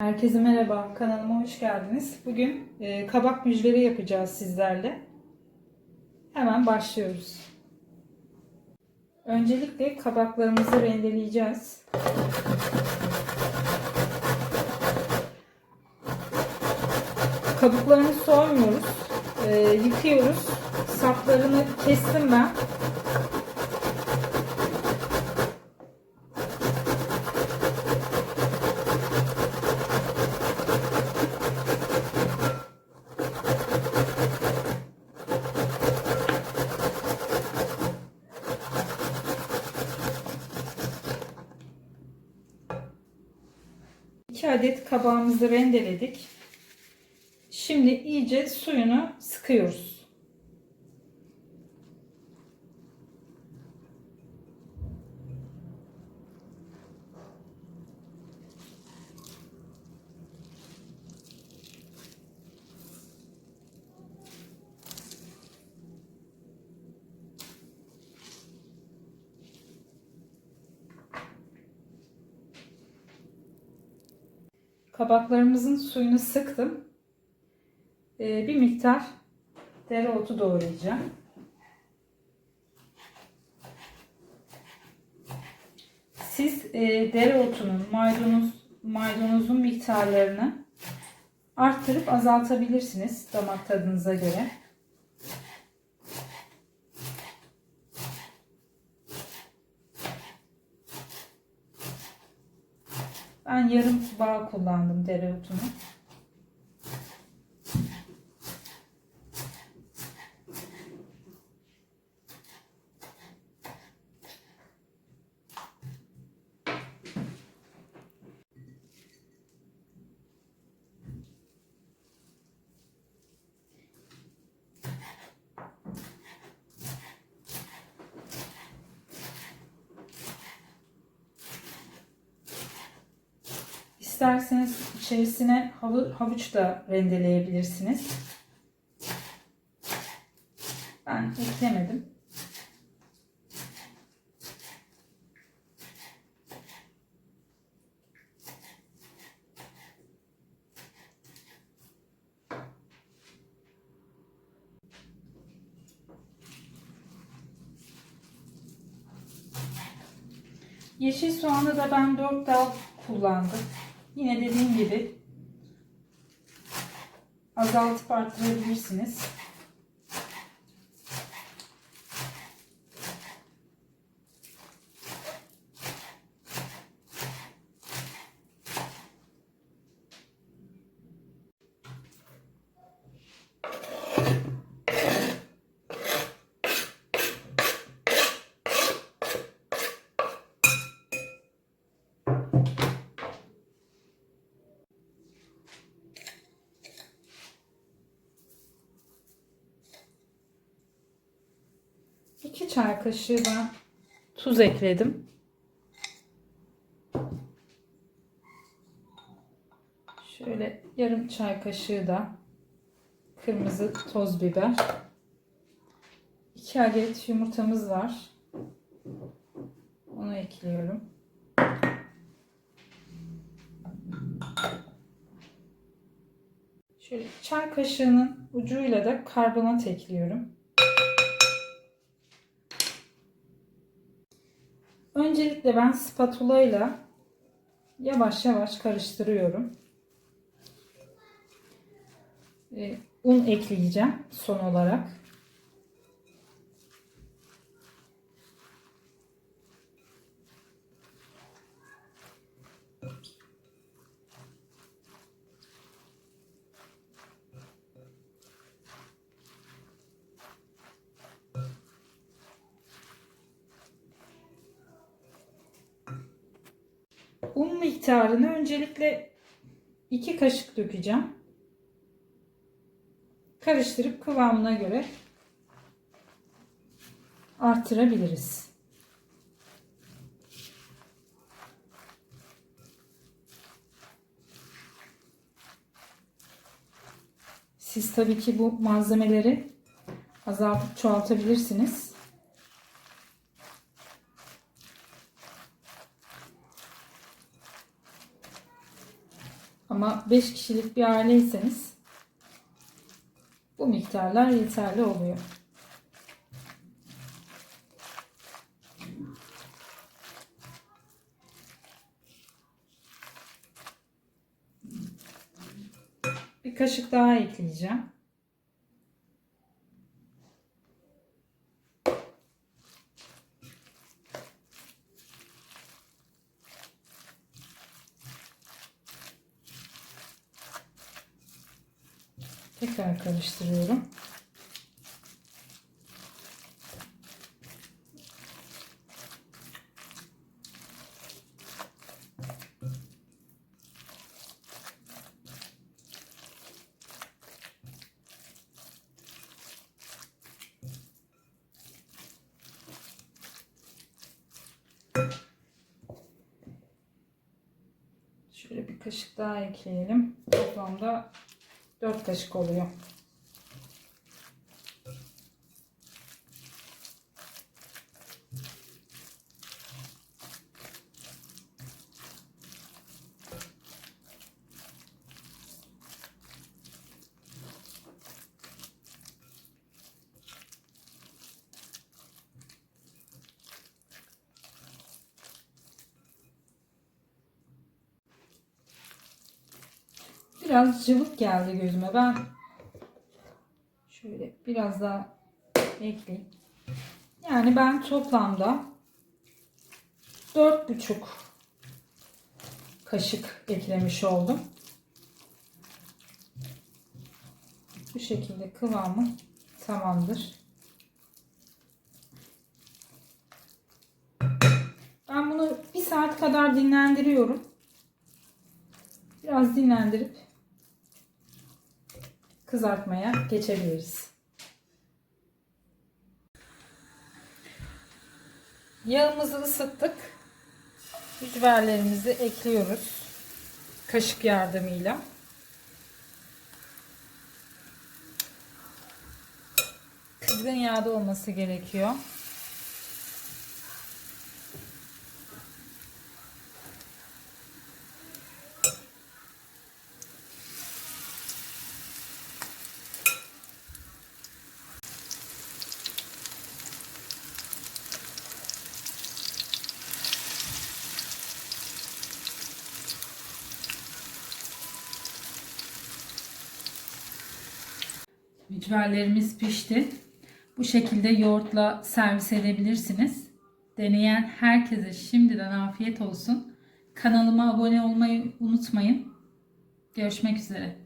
Herkese merhaba, kanalıma hoş geldiniz. Bugün e, kabak mücveri yapacağız sizlerle. Hemen başlıyoruz. Öncelikle kabaklarımızı rendeleyeceğiz. Kabuklarını soymuyoruz, e, yıkıyoruz. Saplarını kestim ben. İki adet kabağımızı rendeledik. Şimdi iyice suyunu sıkıyoruz. Kabaklarımızın suyunu sıktım. Ee, bir miktar dereotu doğrayacağım. Siz e, dereotunun, maydanoz, maydanozun miktarlarını arttırıp azaltabilirsiniz damak tadınıza göre. Ben yarım bağ kullandım dereotunu. İsterseniz içerisine havu- havuç da rendeleyebilirsiniz. Ben eklemedim. Yeşil soğanı da ben 4 dal kullandım. Yine dediğim gibi azaltıp arttırabilirsiniz. İki çay kaşığı ben tuz ekledim. Şöyle yarım çay kaşığı da kırmızı toz biber. 2 adet yumurtamız var. Onu ekliyorum. Şöyle çay kaşığının ucuyla da karbonat ekliyorum. Öncelikle ben spatula ile yavaş yavaş karıştırıyorum. Ee, un ekleyeceğim son olarak. Un miktarını öncelikle 2 kaşık dökeceğim. Karıştırıp kıvamına göre artırabiliriz. Siz tabii ki bu malzemeleri azaltıp çoğaltabilirsiniz. Ama 5 kişilik bir aileyseniz bu miktarlar yeterli oluyor. Bir kaşık daha ekleyeceğim. Tekrar karıştırıyorum. Şöyle bir kaşık daha ekleyelim. Toplamda 4 kaşık oluyor. Biraz cıvık geldi gözüme. Ben şöyle biraz daha ekleyeyim. Yani ben toplamda dört buçuk kaşık eklemiş oldum. Bu şekilde kıvamı tamamdır. Ben bunu bir saat kadar dinlendiriyorum. Biraz dinlendirip kızartmaya geçebiliriz. Yağımızı ısıttık. Biberlerimizi ekliyoruz. Kaşık yardımıyla. Kızgın yağda olması gerekiyor. Mücverlerimiz pişti. Bu şekilde yoğurtla servis edebilirsiniz. Deneyen herkese şimdiden afiyet olsun. Kanalıma abone olmayı unutmayın. Görüşmek üzere.